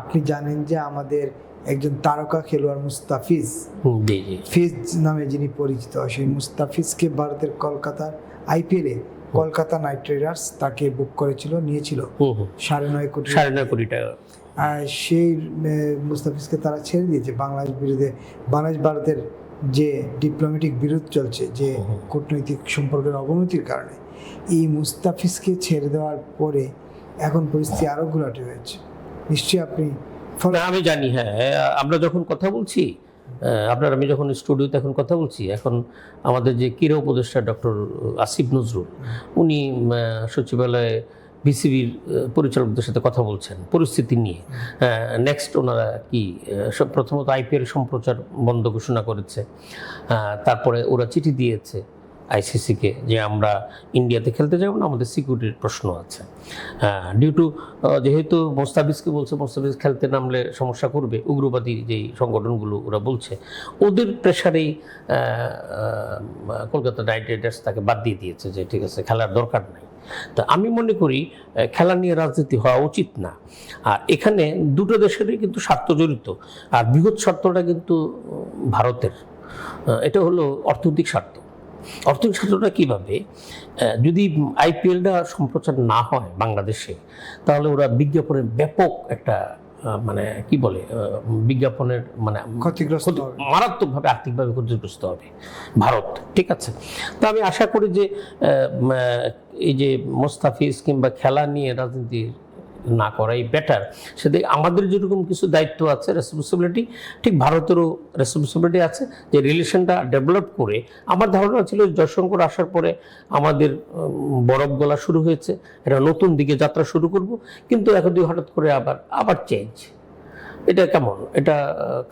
আপনি জানেন যে আমাদের একজন তারকা খেলোয়াড় মুস্তাফিজ? ফিজ নামে যিনি পরিচিত সেই মুস্তাফিজকে ভারতের কলকাতার আইপিএলে কলকাতা নাইট রাইডার্স তাকে বুক করেছিল নিয়েছিল। সাড়ে নয় কোটি সাড়ে নয় কোটি টাকা। আর সেই মুস্তাফিজকে তারা ছেড়ে দিয়েছে বাংলাদেশ বিরুদ্ধে বাংলাদেশ ভারতের যে ডিপ্লোম্যাটিক বিরোধ চলছে যে কূটনৈতিক সম্পর্কের অবনতির কারণে এই মুস্তাফিজকে ছেড়ে দেওয়ার পরে এখন পরিস্থিতি আরও ঘোলাটে হয়েছে। নিশ্চয়ই আপনি না, আমি জানি হ্যাঁ আমরা যখন কথা বলছি আপনার, আমি যখন স্টুডিওতে এখন কথা বলছি, এখন আমাদের যে ক্রীড়া উপদেষ্টা ডক্টর আসিফ নজরুল, উনি সচিবালয়ে বিসিবির পরিচালকদের সাথে কথা বলছেন, পরিস্থিতি নিয়ে। নেক্সট ওনারা কি প্রথমত আইপিএল সম্প্রচার বন্ধ ঘোষণা করেছে তারপরে ওরা চিঠি দিয়েছে আইসিসিকে যে আমরা ইন্ডিয়াতে খেলতে যাব না, আমাদের সিকিউরিটির প্রশ্ন আছে। ডিউ টু যেহেতু মোস্তাফিজকে বলছে, মোস্তাফিজ খেলতে নামলে সমস্যা করবে, উগ্রবাদী যেই সংগঠনগুলো ওরা বলছে, ওদের প্রেশারেই কলকাতা নাইট রাইডার্স তাকে বাদ দিয়ে দিয়েছে যে, ঠিক আছে, খেলার দরকার নাই। তো আমি মনে করি খেলা নিয়ে রাজনীতি হওয়া উচিত না। আর এখানে দুটো দেশেরই কিন্তু স্বার্থ জড়িত, আর বৃহৎ স্বার্থটা কিন্তু ভারতের। এটা হলো অর্থনৈতিক স্বার্থ। অর্থনৈতিক স্বার্থটা কীভাবে? যদি আইপিএলটা সম্প্রচার না হয় বাংলাদেশে তাহলে ওরা বিজ্ঞাপনের ব্যাপক একটা মানে কি বলে বিজ্ঞাপনের মানে ক্ষতিগ্রস্ত মারাত্মকভাবে আর্থিকভাবে ক্ষতিগ্রস্ত হবে ভারত ঠিক আছে? তো আমি আশা করি যে এই যে মোস্তাফিজ কিংবা খেলা নিয়ে রাজনীতি না করাই বেটার সেদিকে আমাদের যেরকম কিছু দায়িত্ব আছে রেসপন্সিবিলিটি ঠিক ভারতেরও রেসপন্সিবিলিটি আছে যে রিলেশনটা ডেভেলপ করে। আমার ধারণা ছিল জয়শঙ্কর আসার পরে আমাদের বরফ গলা শুরু হয়েছে এটা নতুন দিকে যাত্রা শুরু করব, কিন্তু এখন দিয়ে হঠাৎ করে আবার আবার চেঞ্জ এটা কেমন? এটা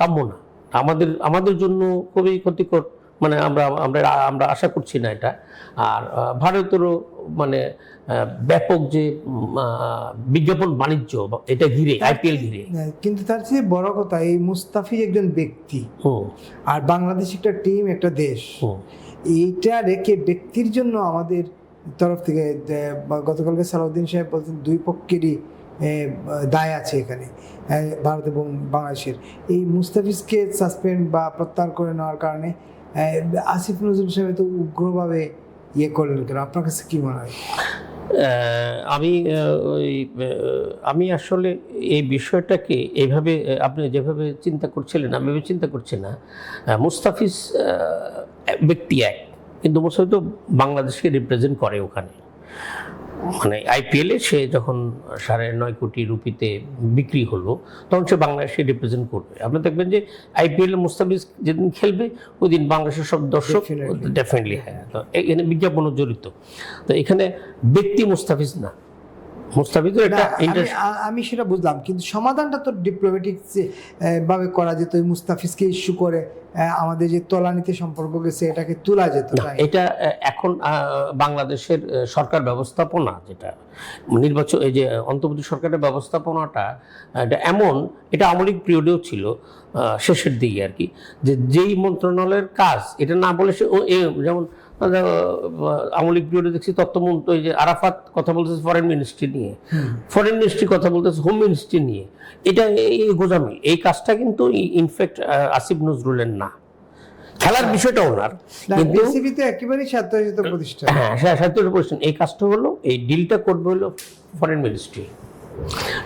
কাম্য না। আমাদের আমাদের জন্য খুবই ক্ষতিকর। মানে আমরা আমরা আমরা আশা করছি না এটা। আর ভারতেরও মানে ব্যাপক যে বিজ্ঞাপন বাণিজ্য এটা ঘিরে আইপিএল ঘিরে। কিন্তু তার চেয়ে বড় কথা এই মুস্তাফিজ একজন ব্যক্তি। আর বাংলাদেশ একটা টিম একটা দেশ। এইটা রেখে ব্যক্তির জন্য আমাদের তরফ থেকে গতকালকে সালাউদ্দিন সাহেব বলছেন দুই পক্ষেরই দায় আছে এখানে ভারত এবং বাংলাদেশের। এই মুস্তাফিজকে সাসপেন্ড বা প্রত্যাহার করে নেওয়ার কারণে আসিফ নজরুল সাহেব তো উগ্রভাবে ইয়ে করলেন কেন? আপনার কাছে কি মনে হয়? আমি ওই আমি আসলে এই বিষয়টাকে এইভাবে আপনি যেভাবে চিন্তা করছিলেন, আমি এভাবে চিন্তা করছি না। মুস্তাফিজ ব্যক্তি এক, কিন্তু মুস্তাফিজ তো বাংলাদেশকে রিপ্রেজেন্ট করে ওখানে। মানে আইপিএলে সে যখন সাড়ে নয় কোটি রুপিতে বিক্রি হলো তখন সে বাংলাদেশে রিপ্রেজেন্ট করবে। আপনি দেখবেন যে আইপিএল মুস্তাফিজ যেদিন খেলবে ওই দিন বাংলাদেশের সব দর্শক. ডেফিনেটলি হ্যাঁ। তো এখানে বিজ্ঞাপনও জড়িত। তো এখানে ব্যক্তি মুস্তাফিজ না। আমি সেটা বুঝলাম কিন্তু সমাধানটা তো ডিপ্লোম্যাটিক ভাবে করা যেত মুস্তাফিজকে ইস্যু করে আমাদের যে তলানিতে সম্পর্ক গেছে এটাকে তোলা যেত এটা এখন বাংলাদেশের সরকার ব্যবস্থাপনা যেটা নির্বাচন এই যে অন্তর্বর্তী সরকারের ব্যবস্থাপনাটা এটা এমন এটা আমলিক পিরিয়ডেও ছিল শেষের দিকে আর কি যে যেই মন্ত্রণালয়ের কাজ এটা না বলে সে ও- যেমন আমলিক পিরিয়ডে দেখছি তত্ত্বমন্ত্রী যে আরাফাত কথা বলতেছে ফরেন মিনিস্ট্রি নিয়ে। ফরেন মিনিস্ট্রি কথা বলতেছে হোম মিনিস্ট্রি নিয়ে। এটা এই গোজামি এই কাজটা কিন্তু ইনফ্যাক্ট আসিফ নজরুলের না। খেলার বিষয়টা ওনার। কিন্তু একেবারেই স্বায়ত্তশাসিত প্রতিষ্ঠান। হ্যাঁ স্বাস্থ্য প্রশ্ন এই কাজটা হলো এই ডিলটা করবে হলো ফরেন মিনিস্ট্রি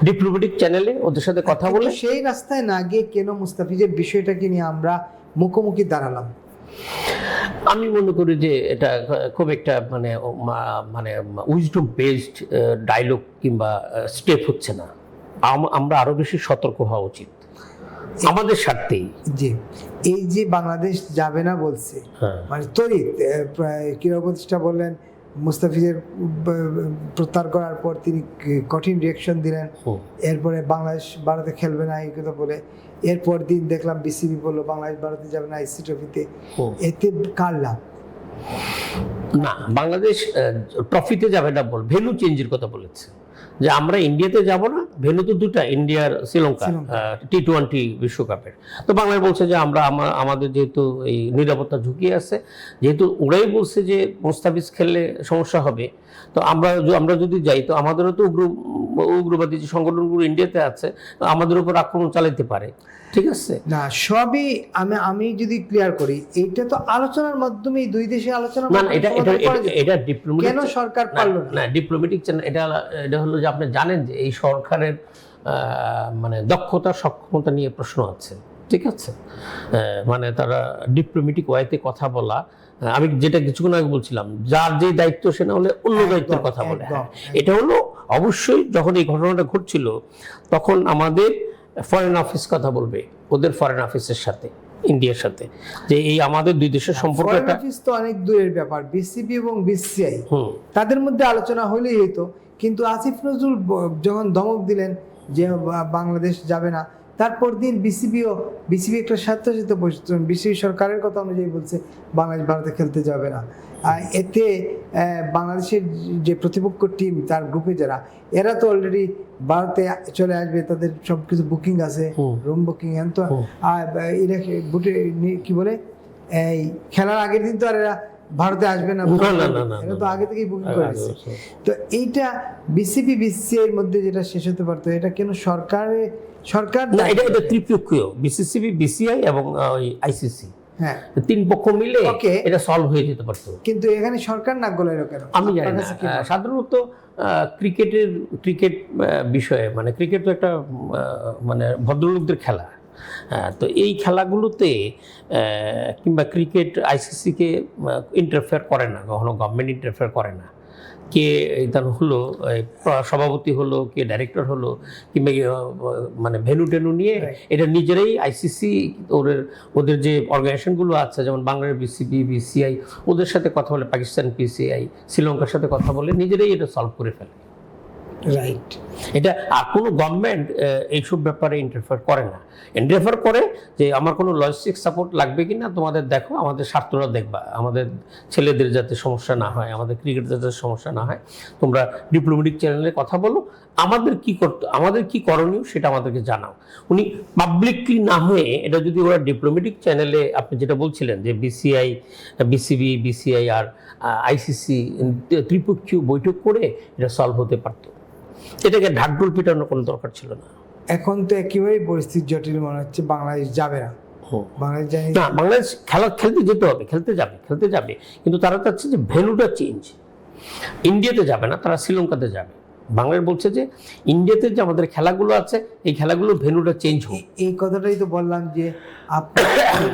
ডিপ্লোম্যাটিক চ্যানেলে ওদের সাথে কথা বলে। সেই রাস্তায় না গিয়ে কেন মুস্তাফিজের বিষয়টাকে নিয়ে আমরা মুখোমুখি দাঁড়ালাম? আমি মনে করি যে এটা খুব একটা মানে মানে উইজডম বেসড ডায়লগ কিংবা স্টেপ হচ্ছে না। আমরা আরও বেশি সতর্ক হওয়া উচিত। আমাদের স্বার্থেই। জি। এই যে বাংলাদেশ যাবে না বলছে হ্যাঁ। মানে তরিত ক্রীড়া প্রতিষ্ঠা বললেন মুস্তাফিজের প্রত্যাহার করার পর তিনি কঠিন রিয়াকশন দিলেন। এরপরে বাংলাদেশ ভারতে খেলবে না এই কথা বলে। এরপর দিন দেখলাম বিসিবি বলল বাংলাদেশ ভারতে যাবে না আইসি ট্রফিতে এতে কার লাভ? না বাংলাদেশ ট্রফিতে যাবে না বল ভেনু চেঞ্জের কথা বলেছে। যে আমরা ইন্ডিয়াতে যাব না ভেন্যু তো দুটা ইন্ডিয়ার শ্রীলঙ্কা। টি টোয়েন্টি বিশ্বকাপের। তো বাংলায় বলছে যে আমরা আমাদের যেহেতু এই নিরাপত্তা ঝুঁকি আছে যেহেতু ওরাই বলছে যে মোস্তাফিজ খেললে সমস্যা হবে তো আমরা আমরা যদি যাই তো আমাদেরও তো উগ্র উগ্রবাদী যে সংগঠনগুলো ইন্ডিয়াতে আছে তো আমাদের উপর আক্রমণ চালাতে পারে। ঠিক আছে? না সবই আমি আমি যদি ক্লিয়ার করি এটা তো আলোচনার মাধ্যমে দুই দেশে আলোচনা না এটা এটা এটা- ডিপ্লোমেটিক কেন সরকার পারল না? না ডিপ্লোমেটিক চ্যানেল এটা এটা হলো যে আপনি জানেন যে এই সরকারের আহ, মানে দক্ষতা সক্ষমতা নিয়ে প্রশ্ন আছে। ঠিক আছে? মানে তারা ডিপ্লোমেটিক ওয়াইতে কথা বলা। আমি যেটা কিছুক্ষণ আগে বলছিলাম যার যে দায়িত্ব সে না হলে অন্য দায়িত্বের কথা বলে। হ্যাঁ। এটা হলো অবশ্যই যখন এই ঘটনাটা ঘটছিল তখন আমাদের ফরেন অফিস কথা বলবে ওদের ফরেন অফিসের সাথে ইন্ডিয়ার সাথে। যে এই আমাদের দুই দেশের সম্পর্ক অফিস তো অনেক দূরের ব্যাপার বিসিবি এবং বিসিআই তাদের মধ্যে আলোচনা হলেই হইতো। কিন্তু আসিফ নজরুল যখন ধমক দিলেন যে বাংলাদেশ যাবে না তারপর দিন বিসিবিও বিসিবি একটা স্বার্থসিত বসছেন বিসিবি সরকারের কথা অনুযায়ী বলছে বাংলাদেশ ভারতে খেলতে যাবে না। আর এতে বাংলাদেশের যে প্রতিপক্ষ টিম তার গ্রুপে যারা এরা তো অলরেডি ভারতে চলে আসবে তাদের সব কিছু বুকিং আছে রুম বুকিং এন তো আর কি বলে এই খেলার আগের দিন তো আর এরা ভারতে আসবে না না, তো আগে থেকেই বুকিং করে দিচ্ছে তো এইটা বিসিপি বিসিআই এর মধ্যে যেটা শেষ হতে পারতো এটা কেন সরকারে সরকার না এটা এটা ত্রিপক্ষীয় বিসিসিবি বিসিআই এবং আইসিসি হ্যাঁ। তিন পক্ষ মিলে. এটা সলভ হয়ে যেতে পারতো। কিন্তু এখানে সরকার নাক গলাইলো কেন? আমি জানি না? সাধারণত ক্রিকেটের ক্রিকেট বিষয়ে মানে ক্রিকেট তো একটা মানে ভদ্রলোকদের খেলা। তো এই খেলাগুলোতে কিংবা ক্রিকেট আইসিসিকে ইন্টারফেয়ার করে না কখনো গভর্নমেন্ট ইন্টারফেয়ার করে না। কে ইদান হলো সভাপতি হলো কে ডাইরেক্টর হলো কিংবা মানে ভেনু টেনু নিয়ে এটা নিজেরাই আইসিসি ওদের ওদের যে অর্গানাইজেশনগুলো আছে যেমন বাংলার বিসিবি বিসিআই ওদের সাথে কথা বলে পাকিস্তান পিসিআই শ্রীলঙ্কার সাথে কথা বলে নিজেরাই এটা সলভ করে ফেলে। রাইট এটা আর কোনো গভর্নমেন্ট এইসব ব্যাপারে ইন্টারফেয়ার করে না। ইন্টারফেয়ার করে যে আমার কোনো লজিস্টিক সাপোর্ট লাগবে কি না তোমাদের দেখো, আমাদের স্বার্থটা দেখবা। আমাদের ছেলেদের যাতে সমস্যা না হয়, আমাদের ক্রিকেট যাতে সমস্যা না হয়, তোমরা ডিপ্লোমেটিক চ্যানেলে কথা বলো। আমাদের কি করতে, আমাদের কি করণীয় সেটা আমাদেরকে জানাও। উনি পাবলিকলি না হয়ে এটা যদি ওরা ডিপ্লোমেটিক চ্যানেলে আপনি যেটা বলছিলেন যে বিসিআই বিসিবি বিসিআই আর আইসিসি ত্রিপক্ষীয় বৈঠক করে এটা সলভ হতে পারতো। এটাকে ঢাকঢোল পিটানোর কোনো দরকার ছিল না। এখন তো একেবারেই পরিস্থিতি জটিল মনে হচ্ছে বাংলাদেশ যাবে না। না বাংলাদেশ খেলা খেলতে যেতে হবে খেলতে যাবে খেলতে যাবে। কিন্তু তারা চাচ্ছে যে ভেন্যুটা চেঞ্জ। ইন্ডিয়াতে যাবে না তারা শ্রীলঙ্কাতে যাবে। বাংলাদেশ বলছে যে ইন্ডিয়াতে যে আমাদের খেলাগুলো আছে এই খেলাগুলো ভেন্যুটা চেঞ্জ হোক। এই কথাটাই তো বললাম যে আপনার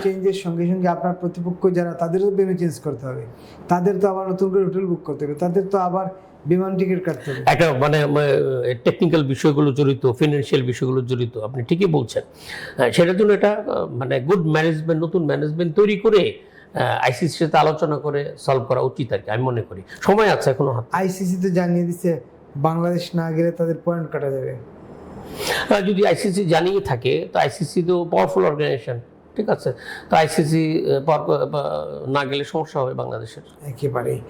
চেঞ্জের সঙ্গে সঙ্গে আপনার প্রতিপক্ষ যারা তাদেরও বেনু চেঞ্জ করতে হবে। তাদের তো আবার নতুন করে হোটেল বুক করতে হবে। তাদের তো আবার বিমান টিকিট কাটতে হবে। একটা মানে টেকনিক্যাল বিষয়গুলো জড়িত ফিনান্সিয়াল বিষয়গুলো জড়িত আপনি ঠিকই বলছেন। সেটার জন্য এটা মানে গুড ম্যানেজমেন্ট নতুন ম্যানেজমেন্ট তৈরি করে আইসিসির সাথে আলোচনা করে সলভ করা উচিত আর কি আমি মনে করি। সময় আছে এখনও আইসিসি তো জানিয়ে দিচ্ছে বাংলাদেশ না গেলে তাদের পয়েন্ট কাটা যাবে। যদি আইসিসি জানিয়ে থাকে তো আইসিসি তো পাওয়ারফুল অর্গানাইজেশন ঠিক আছে? তো আইসিসি না গেলে সমস্যা হবে বাংলাদেশের। একেবারেই।